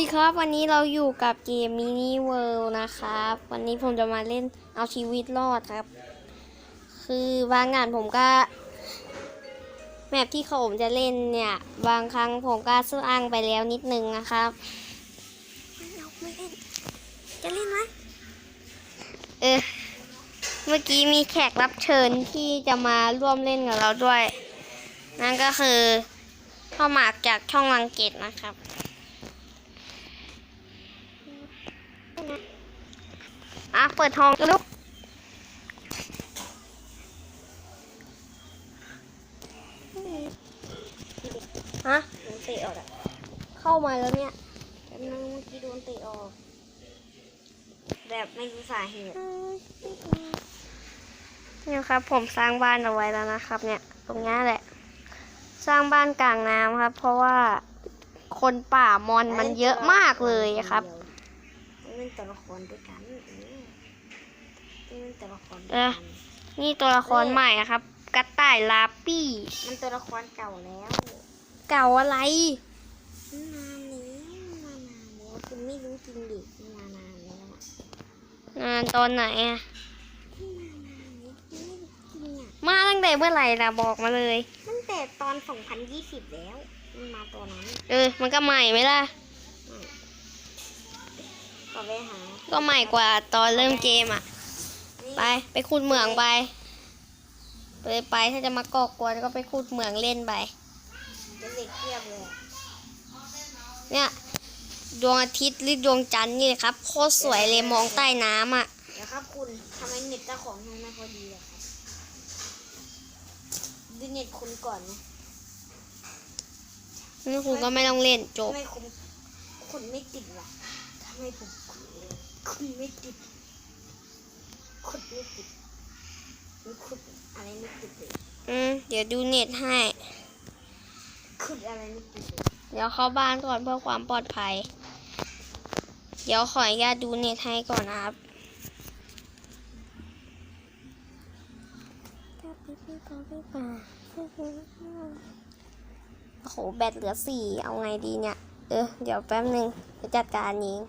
ดีครับ วันนี้เราอยู่กับเกมมินิเวิลด์นะครับ วันนี้ผมจะมาเล่นเอาชีวิตรอดครับ คือบางงานผมก็ แมปที่เขาผมจะเล่นเนี่ย บางครั้งผมก็ซื้ออ้างไปแล้วนิดนึงนะครับไม่เอาไม่เล่นจะเล่นไหมเออเมื่อกี้มีแขกรับเชิญที่จะมาร่วมเล่นกับเราด้วย นั่นก็คือเข้าหมากจากช่องลังเกตนะครับ อะ เปิดทองกันลูกฮะโดนเตะออกอะเข้ามาแล้วเนี่ยแป๊บนึงเมื่อกี้โดนเตะออก แบบไม่รู้สาเหตุเนี่ยครับ ผมสร้างบ้านเอาไว้แล้วนะครับ เนี่ย ตรงนี้แหละ สร้างบ้านกลางน้ำครับ เพราะว่าคนป่ามอนมันเยอะมากเลยครับต้อง เล่นตัวละครด้วยกันเออต้องเล่นตัวละครด้วยเอกัอนี่ตัวละครใหม่อะครับ กระต่ายลาปี้ มันตัวละครเก่าแล้ว เก่าอะไรนานแล้วมานานแล้วคุณไม่รู้จริงดิมานานแล้วอะงานตอนไหนอะมานานแล้วคุณไม่รู้จริงอะมาตั้งแต่เมื่อไหร่ล่ะบอกมาเลย ตั้งแต่ตอน 2020 แล้ว มันมาตัวนั้น เออ มันก็ใหม่ไหมล่ะ ก็ไปหา ก็ใหม่กว่าตอนเริ่มเกมอะนี่ไปไปขุดเหมืองไป ไปไปถ้าจะมาก่อกวนก็ไปขุดเหมืองเล่นไปเป็นเด็กเทียบเลยอะเนี่ยดวงอาทิตย์หรือดวงจันทร์นี่ครับโคตรสวยเลยมองใต้น้ำอะเดี๋ยวครับคุณทำไมเน็ตเจ้าของทำไมไม่พอดีอะครับดูเน็ตคุณก่อนนะนี่คุณก็ไม่ต้องเล่นจบทำไมคุณคุณไม่ติดล่ะทำ ไม่ผมคุณไม่ติดคุณไม่ติดคุณอะไรไม่ติดเลยอืมเดี๋ยวดูเน็ตให้คุณอะไรไม่ติดเลยเดี๋ยวเข้าบ้านก่อนเพื่อความปลอดภัย เดี๋ยวขออนุญาตดูเน็ตให้ก่อนนะครับโอ้โห แบตเหลือสี่ เอาไงดีเนี่ย เออเดี๋ยวแป๊บหนึ่งจะจัดการเอง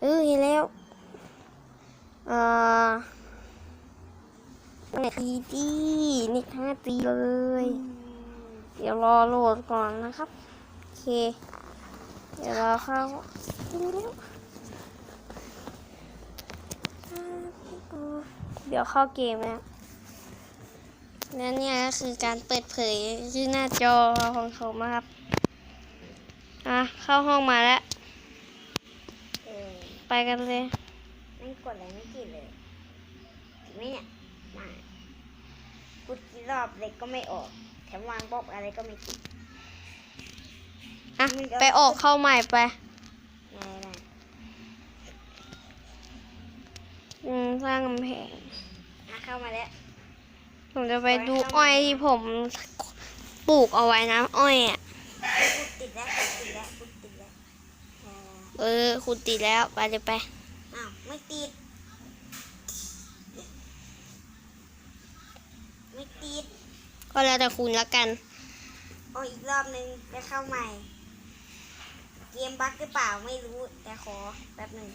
เออเห็นแล้วเอ่อน็ตดีดีเน็ตห้าจีเลย เดี๋ยวรอโหลดก่อนนะครับ โอเค เดี๋ยวราเข้าเร็วเดี๋ยวเข้าเกมแล้วและเนี่ยก็คือการเปิดเผยที่หน้าจอของผมนะครับ อะ เข้าห้องมาแล้ว เออไปกันเลย ไม่กดอะไรไม่ติดเลยติดไหมเนี่ยไมากุดกี่รอบเล็กก็ไม่ออก แถมวางบล็อกอะไรก็ไม่ติดอะ ไปออกเข้าใหม่ไปอะไรนะอืม สร้างกำแพง อะเข้ามาแล้ว ผมจะไปดูอ้อยที่ผมปลูกเอาไว้นะ อ้อยอะกุดติดแล้วกุดติดแล้วกุดติดแล้ว เออเออ คุณติดแล้วไปเดี๋ยวไปอ้าวไม่ติด ไม่ติด ก็แล้วแต่คุณละกันโอ้อีกรอบนึงไปเข้าใหม่ เกมบั๊กหรือเปล่าไม่รู้ แต่ขอแป๊บหนึ่ง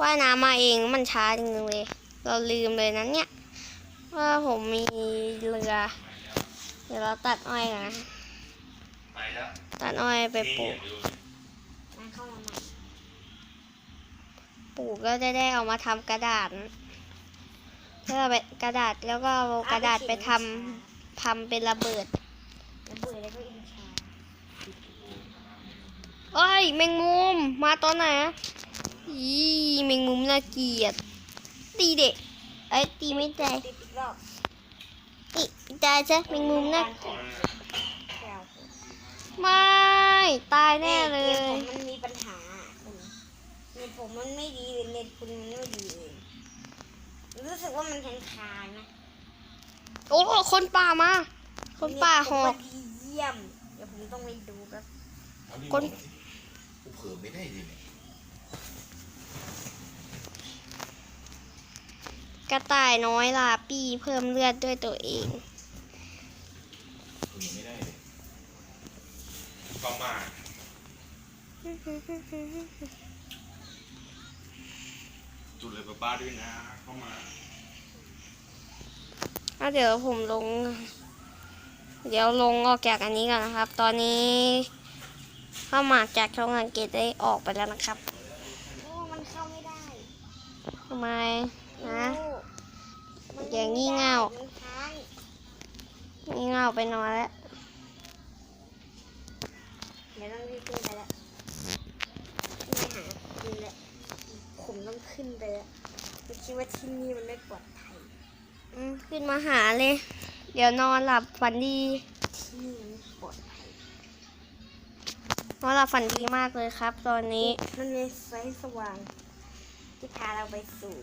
ว่ายน้ำมาเองมันช้าจริงๆเลย เราลืมเลยนั้นเนี่ย ว่าผมมีเรือ เดี๋ยวเราตัดอ้อยกันนะไปแล้ว ตัดอ้อยไปปลูกปลูกก็จะได้เอามาทำกระดาษเพื่อไปกระดาษแล้วก็เอากระดาษไปทำทำเป็นระเบิดแล้วเบื่อแล้วก็อินชาเอ้ยแมงมุมมาตอนไหนอะอีแมงมุมน่าเกลียด ตีเด็กไอ้ตีไม่ได้ติดอีกรอบตีตายซะแมงมุมน่าแก้ว ไม่ ตายแน่เลเกมยผมมันมีปัญหาคุณเน็ตผมมันไม่ดีเลยเน็ตคุณมันไม่ดีเลยรู้สึกว่ามันแข็งคานนะโอ้คนป่ามา คนป่าหอกเน็ตผมว่าดีเยี่ยม เดี๋ยวผมต้องไปดูแป๊บคนกูเผื่อไม่ได้ดิเนี่ยกระต่ายน้อยลาปี้เพิ่มเลือดด้วยตัวเองเผื่อไม่ได้เลยม จุดเลยป้าป้าด้วยนะเข้ามาอะเดี๋ยวผมลง เดี๋ยวลงออกจากอันนี้ก่อนนะครับ ตอนนี้เข้ามาจากช่องอังกฤษได้ออกไปแล้วนะครับโอ้มันเข้าไม่ได้ทำไมนะโอ้มันอย่างงี่เง่ามันค้างนี่เงาไปนอนแล้ว ขึ้นไปแล้วผมคิดว่าที่นี่มันไม่ปลอดภัยอืมขึ้นมาหาเลย เดี๋ยวนอนหลับฝันดีที่นี่มันไม่ปลอดภัยนอนหลับฝันดีมากเลยครับ ตอนนี้ มันมีไฟสว่าง ที่พาเราไปสู่